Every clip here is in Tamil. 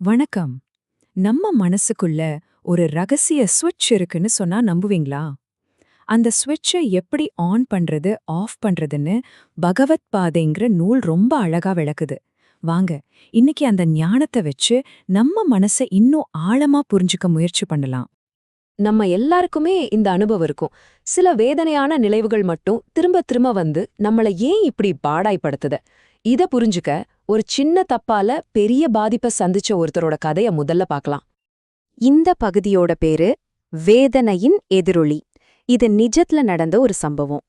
வணக்கம். நம்ம மனசுக்குள்ள ஒரு ரகசிய ஸ்விட்ச் இருக்குன்னு சொன்னா நம்புவீங்களா? அந்த ஸ்விட்சை எப்படி ஆன் பண்றது ஆஃப் பண்றதுன்னு பகவத் பாதைங்கிற நூல் ரொம்ப அழகா விளக்குது. வாங்க இன்னைக்கு அந்த ஞானத்தை வச்சு நம்ம மனசை இன்னும் ஆழமா புரிஞ்சுக்க முயற்சி பண்ணலாம். நம்ம எல்லாருக்குமே இந்த அனுபவம் இருக்கும். சில வேதனையான நினைவுகள் மட்டும் திரும்ப திரும்ப வந்து நம்மள ஏன் இப்படி பாடாய்ப்படுத்துது? இத புரிஞ்சுக்க ஒரு சின்ன தப்பால பெரிய பாதிப்பை சந்திச்ச ஒருத்தரோட கதைய முதல்ல பார்க்கலாம். இந்த பகுதியோட பேரு வேதனையின் எதிரொலி. இது நிஜத்துல நடந்த ஒரு சம்பவம்.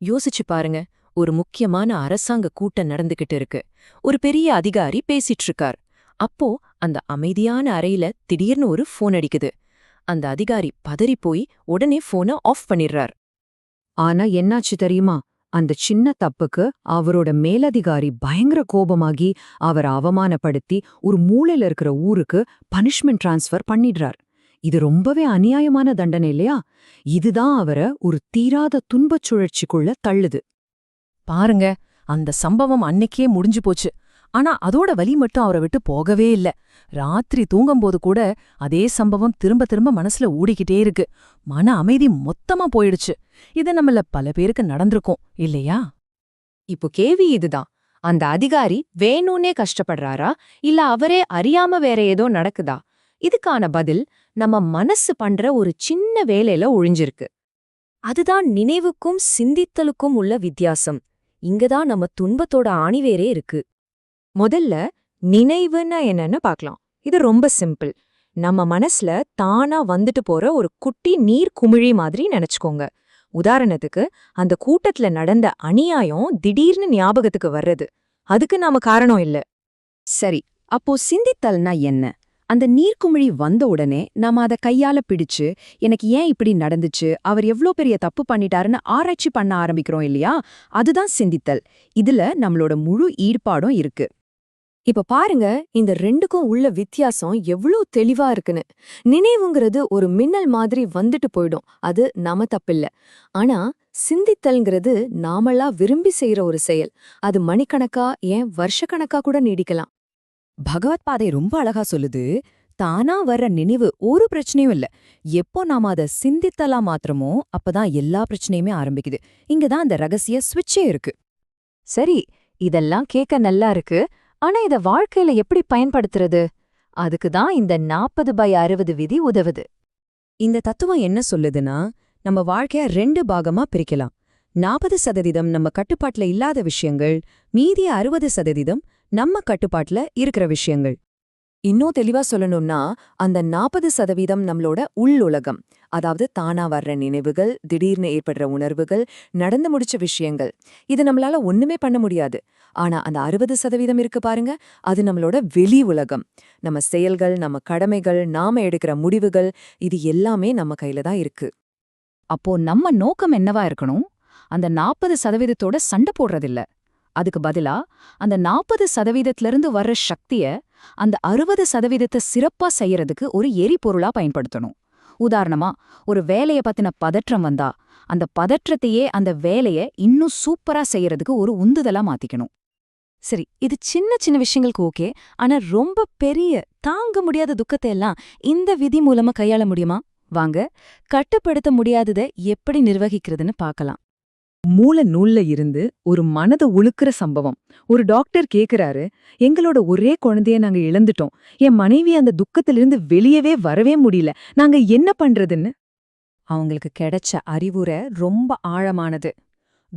யோசிச்சு பாருங்க ஒரு முக்கியமான அரசாங்க கூட்டம் நடந்துகிட்டு இருக்கு. ஒரு பெரிய அதிகாரி பேசிட்டு இருக்கார். அப்போ அந்த அமைதியான அறையில திடீர்னு ஒரு ஃபோன் அடிக்குது. அந்த அதிகாரி பதறிப்போய் உடனே ஃபோனை ஆஃப் பண்ணிடுறார் ஆனா என்னாச்சு தெரியுமா? அந்த சின்ன தப்புக்கு அவரோட மேலதிகாரி பயங்கர கோபமாகி அவரை அவமானப்படுத்தி ஒரு மூளையில இருக்கிற ஊருக்கு பனிஷ்மெண்ட் டிரான்ஸ்ஃபர் பண்ணிடுறார். இது ரொம்பவே அநியாயமான தண்டனை இல்லையா? இதுதான் அவரை ஒரு தீராத துன்பச் சுழற்சிக்குள்ள தள்ளுது. பாருங்க அந்த சம்பவம் அன்னைக்கே முடிஞ்சு போச்சு. ஆனா அதோட வலி மட்டும் அவரை விட்டு போகவே இல்ல. ராத்திரி தூங்கும்போது கூட அதே சம்பவம் திரும்ப திரும்ப மனசுல ஓடிக்கிட்டே இருக்கு. மன அமைதி மொத்தமா போயிடுச்சு. இது நம்மள பல பேருக்கு நடந்திருக்கும் இல்லையா? இப்போ கேவி இதுதான். அந்த அதிகாரி வேணும்னே கஷ்டப்படுறாரா? இல்ல அவரே அறியாம வேற ஏதோ நடக்குதா? இதுக்கான பதில் நம்ம மனசு பண்ற ஒரு சின்ன வேலையில ஒழிஞ்சிருக்கு. அதுதான் நினைவுக்கும் சிந்தித்தலுக்கும் உள்ள வித்தியாசம். இங்கதான் நம்ம துன்பத்தோட ஆணிவேரே இருக்கு. முதல்ல நினைவுன்னா என்னன்னு பார்க்கலாம். இது ரொம்ப சிம்பிள். நம்ம மனசுல தானா வந்துட்டு போற ஒரு குட்டி நீர் குமிழி மாதிரி நினைச்சுக்கோங்க. உதாரணத்துக்கு அந்த கூட்டத்துல நடந்த அநியாயம் திடீர்னு ஞாபகத்துக்கு வர்றது. அதுக்கு நாம காரணம் இல்ல. சரி அப்போ சிந்தித்தல்னா என்ன? அந்த நீர்க்குமிழி வந்த உடனே நாம அத கையால பிடிச்சு எனக்கு ஏன் இப்படி நடந்துச்சு? அவர் எவ்ளோ பெரிய தப்பு பண்ணிட்டாருன்னு ஆராய்ச்சி பண்ண ஆரம்பிக்கிறோம் இல்லையா? அதுதான் சிந்தித்தல். இதுல நம்மளோட முழு ஈடுபாடும் இருக்கு. இப்ப பாருங்க இந்த ரெண்டுக்கும் உள்ள வித்தியாசம் எவ்வளவு தெளிவா இருக்குன்னு. நினைவுங்கிறது ஒரு மின்னல் மாதிரி வந்துட்டு போயிடும். அது நாம தப்பில்ல. ஆனா சிந்தித்தல்ங்கிறது நாமளா விரும்பி செய்யற ஒரு செயல். அது மணிக்கணக்கா ஏன் வருஷக்கணக்கா கூட நீடிக்கலாம். பகவத் பாதை ரொம்ப அழகா சொல்லுது. தானா வர்ற நினைவு ஒரு பிரச்சனையும் இல்ல. எப்போ நாம அத சிந்தித்தலா மாத்திரமோ அப்பதான் எல்லா பிரச்சனையுமே ஆரம்பிக்குது. இங்கதான் அந்த ரகசிய சுவிட்சே இருக்கு. சரி இதெல்லாம் கேட்க நல்லா இருக்கு. ஆனா இத வாழ்க்கையில எப்படி பயன்படுத்துறது? அதுக்கு தான் இந்த நாற்பது பை அறுபது விதி உதவுது. இந்த தத்துவம் என்ன சொல்லுதுன்னா நம்ம வாழ்க்கைய ரெண்டு பாகமா பிரிக்கலாம். நாற்பது சதவீதம் நம்ம கட்டுப்பாட்டுல இல்லாத விஷயங்கள் மீதி அறுபது சதவீதம் நம்ம கட்டுப்பாட்டுல இருக்கிற விஷயங்கள். இன்னும் தெளிவா சொல்லணும்னா அந்த நாற்பது சதவீதம் நம்மளோட உள்ளுலகம் அதாவது தானா வர்ற நினைவுகள் திடீர்னு ஏற்படுற உணர்வுகள் நடந்து முடிச்ச விஷயங்கள். இது நம்மளால ஒண்ணுமே பண்ண முடியாது. ஆனா அந்த அறுபது சதவீதம் இருக்கு பாருங்க. அது நம்மளோட வெளி உலகம். நம்ம செயல்கள் நம்ம கடமைகள் நாம எடுக்கிற முடிவுகள் இது எல்லாமே நம்ம கையில தான் இருக்கு. அப்போ நம்ம நோக்கம் என்னவா இருக்கணும்? அந்த நாற்பது சதவீதத்தோட சண்டை போடுறதில்ல. அதுக்கு பதிலா அந்த நாற்பது சதவீதத்திலிருந்து வர்ற சக்திய அந்த அறுபது சதவீதத்தை சிறப்பா செய்யறதுக்கு ஒரு எரிபொருளா பயன்படுத்தணும். உதாரணமா ஒரு வேலைய பத்தின பதற்றம் வந்தா அந்த பதற்றத்தையே அந்த வேலைய இன்னும் சூப்பரா செய்யறதுக்கு ஒரு உந்துதலா மாத்திக்கணும். சரி இது சின்ன சின்ன விஷயங்களுக்கு ஓகே ஆனா ரொம்ப பெரிய தாங்க முடியாத துக்கத்தை எல்லாம் இந்த விதி மூலமா கையாள முடியுமா? வாங்க கட்டுப்படுத்த முடியாததை எப்படி நிர்வகிக்கிறதுன்னு பார்க்கலாம். மூல நூல்ல இருந்து ஒரு மனத உழுக்கிற சம்பவம். ஒரு டாக்டர் கேக்குறாரு எங்களோட ஒரே குழந்தைய நாங்க இழந்துட்டோம். என் மனைவி அந்த துக்கத்திலிருந்து வெளியவே வரவே முடியல. நாங்க என்ன பண்றதுன்னு? அவங்களுக்கு கிடைச்ச அறிவுரை ரொம்ப ஆழமானது.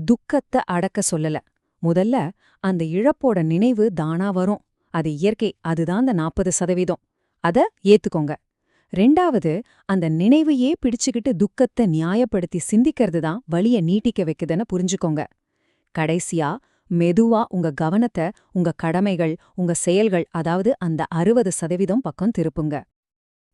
துக்கத்தை அடக்க சொல்லல. முதல்ல அந்த இழப்போட நினைவு தானா வரும். அது இயற்கை அதுதான் அந்த நாற்பது சதவீதம். அத ஏத்துக்கோங்க. ரெண்டாவது அந்த நினைவையே பிடிச்சுக்கிட்டு துக்கத்தை நியாயப்படுத்தி சிந்திக்கிறது தான் வழிய நீட்டிக்க வைக்குதுன்னு புரிஞ்சுக்கோங்க. கடைசியா மெதுவா உங்க கவனத்தை உங்க கடமைகள் உங்க செயல்கள் அதாவது அந்த அறுபது சதவீதம் பக்கம் திருப்புங்க.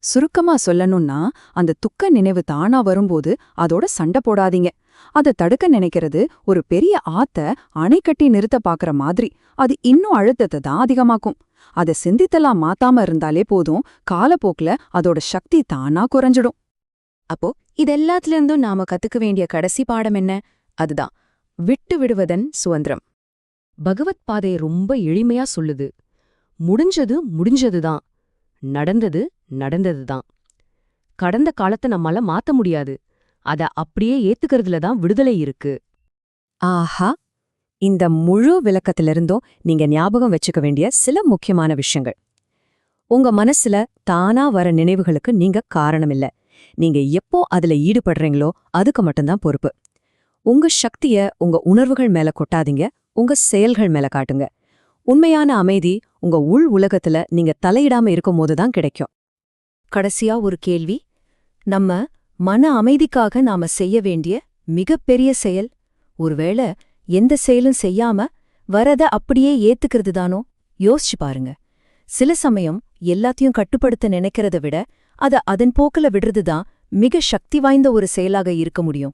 சுருக்கமா சொல்லணும்னா அந்த துக்க நினைவு தானா வரும்போது அதோட சண்டை போடாதீங்க. அதை தடுக்க நினைக்கிறது ஒரு பெரிய ஆத்த அணை கட்டி நிறுத்த பாக்குற மாதிரி. அது இன்னும் அழுத்தத்தை தான் அதிகமாக்கும். அதை சிந்தித்தலாம் மாத்தாம இருந்தாலே போதும் காலப்போக்குல அதோட சக்தி தானா குறைஞ்சிடும். அப்போ இதெல்லாத்துல இருந்தும் நாம கத்துக்க வேண்டிய கடைசி பாடம் என்ன? அதுதான் விட்டு விடுவதன் சுதந்திரம். பகவத் பாதை ரொம்ப எளிமையா சொல்லுது. முடிஞ்சது முடிஞ்சதுதான். நடந்தது நடந்ததுதான். கடந்த காலத்தை நம்மால மாத்த முடியாது. அத அப்படியே ஏத்துக்கிறதுல தான் விடுதலை இருக்கு. ஆஹா! இந்த முழு விளக்கத்திலிருந்தும் நீங்க ஞாபகம் வச்சுக்க வேண்டிய சில முக்கியமான விஷயங்கள். உங்க மனசுல தானா வர நினைவுகளுக்கு நீங்க காரணம் இல்ல நீங்க எப்போ அதுல ஈடுபடுறீங்களோ அதுக்கு மட்டும்தான் பொறுப்பு. உங்க சக்திய உங்க உணர்வுகள் மேல கொட்டாதீங்க. உங்க செயல்கள் மேல காட்டுங்க. உண்மையான அமைதி உங்க உள் உலகத்துல நீங்க தலையிடாம இருக்கும்போது தான் கிடைக்கும். கடைசியா ஒரு கேள்வி. நம்ம மன அமைதிக்காக நாம செய்ய வேண்டிய மிகப்பெரிய செயல். ஒருவேளை எந்த செயலும் செய்யாம வரத அப்படியே ஏத்துக்கிறது தானோ? யோசிச்சு பாருங்க. சில சமயம் எல்லாத்தையும் கட்டுப்படுத்த நினைக்கிறத விட அத அதன் போக்குல விடுறது தான் மிக சக்தி வாய்ந்த ஒரு செயலாக இருக்க முடியும்.